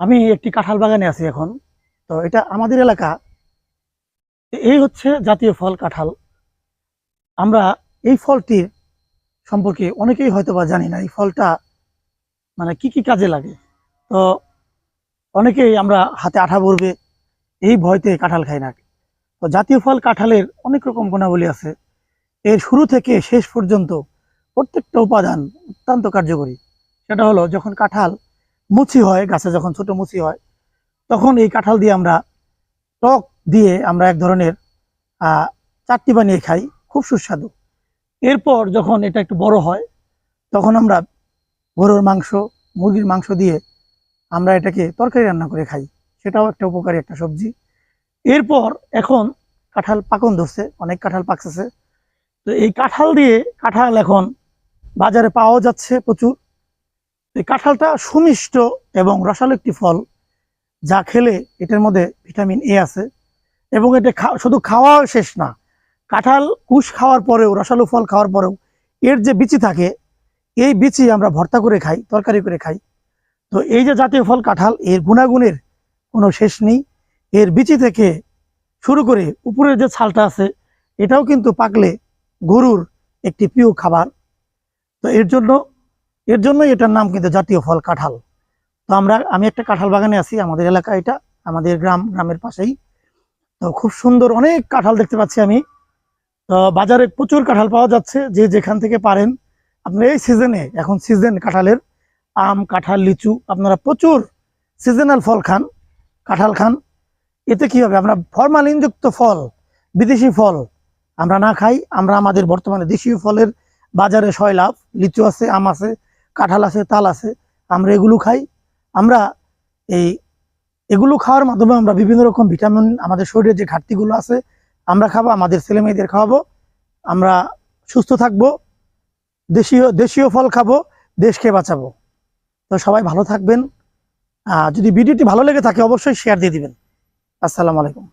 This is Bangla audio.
আমি একটি কাঁঠাল বাগানে আছি এখন। তো এটা আমাদের এলাকা। এই হচ্ছে জাতীয় ফল কাঁঠাল। আমরা এই ফলটির সম্পর্কে অনেকেই হয়তো বা জানি না এই ফলটা মানে কি কি কাজে লাগে। তো অনেকেই আমরা হাতে আঠা পড়বে এই ভয়তে কাঁঠাল খাই না। তো জাতীয় ফল কাঁঠালের অনেক রকম গুণাবলী আছে। এর শুরু থেকে শেষ পর্যন্ত প্রত্যেকটা উপাদান অত্যন্ত কার্যকরী। সেটা হলো যখন কাঁঠাল মুচি হয়, গাছে যখন ছোট মুচি হয়, তখন এই কাঁঠাল দিয়ে আমরা টক দিয়ে আমরা এক ধরনের চাটনি বানিয়ে খাই, খুব সুস্বাদু। এরপর যখন এটা একটু বড় হয়, তখন আমরা গরুর মাংস, মুরগির মাংস দিয়ে আমরা এটাকে তরকারি রান্না করে খাই। সেটাও একটা উপকারী একটা সবজি। এরপর এখন কাঁঠাল পাকন ধরছে, অনেক কাঁঠাল পাকতেছে তো এই কাঁঠাল দিয়ে, কাঁঠাল এখন বাজারে পাওয়া যাচ্ছে প্রচুর। এই কাঁঠালটা সুমিষ্ট এবং রসালো একটি ফল যা খেলে এটার মধ্যে ভিটামিন এ আছে এবং এটা শুধু খাওয়া শেষ না, কাঁঠাল কুশ খাওয়ার পরেও, রসালো ফল খাওয়ার পরেও এর যে বিচি থাকে, এই বিচি আমরা ভর্তা করে খাই, তরকারি করে খাই। তো এই যে জাতীয় ফল কাঁঠাল, এর গুণাগুণের কোনো শেষ নেই। এর বিচি থেকে শুরু করে উপরের যে ছালটা আছে, এটাও কিন্তু পাকলে গরুর একটি প্রিয় খাবার। তো এর জন্য এর জন্যই এটার নাম কিন্তু জাতীয় ফল কাঁঠাল। তো আমরা, আমি একটা কাঁঠাল বাগানে আছি, আমাদের এলাকা এটা, আমাদের গ্রাম, গ্রামের পাশেই। তো খুব সুন্দর অনেক কাঁঠাল দেখতে পাচ্ছি আমি। তো বাজারে প্রচুর কাঁঠাল পাওয়া যাচ্ছে, যে যেখান থেকে পারেন। আপনারা এই সিজনে, এখন সিজন কাঁঠালের, আম, কাঁঠাল, লিচু, আপনারা প্রচুর সিজনাল ফল খান, কাঁঠাল খান। এতে কি হবে? আমরা ফরমালিনযুক্ত ফল, বিদেশি ফল আমরা না খাই, আমরা আমাদের বর্তমানে দেশীয় ফলের বাজারে ছয় লাভ, লিচু আছে, আম আছে কাঁঠাল আছে, তাল আছে, আমরা এগুলো খাই। আমরা এই এগুলো খাওয়ার মাধ্যমে আমরা বিভিন্ন রকম ভিটামিন, আমাদের শরীরে যে ঘাটতিগুলো আছে, আমরা খাব, আমাদের ছেলে মেয়েদের খাওয়াবো, আমরা সুস্থ থাকব, দেশীয় দেশীয় ফল খাব, দেশকে বাঁচাবো। তো সবাই ভালো থাকবেন। যদি ভিডিওটি ভালো লেগে থাকে, অবশ্যই শেয়ার দিয়ে দিবেন। আসসালামু আলাইকুম।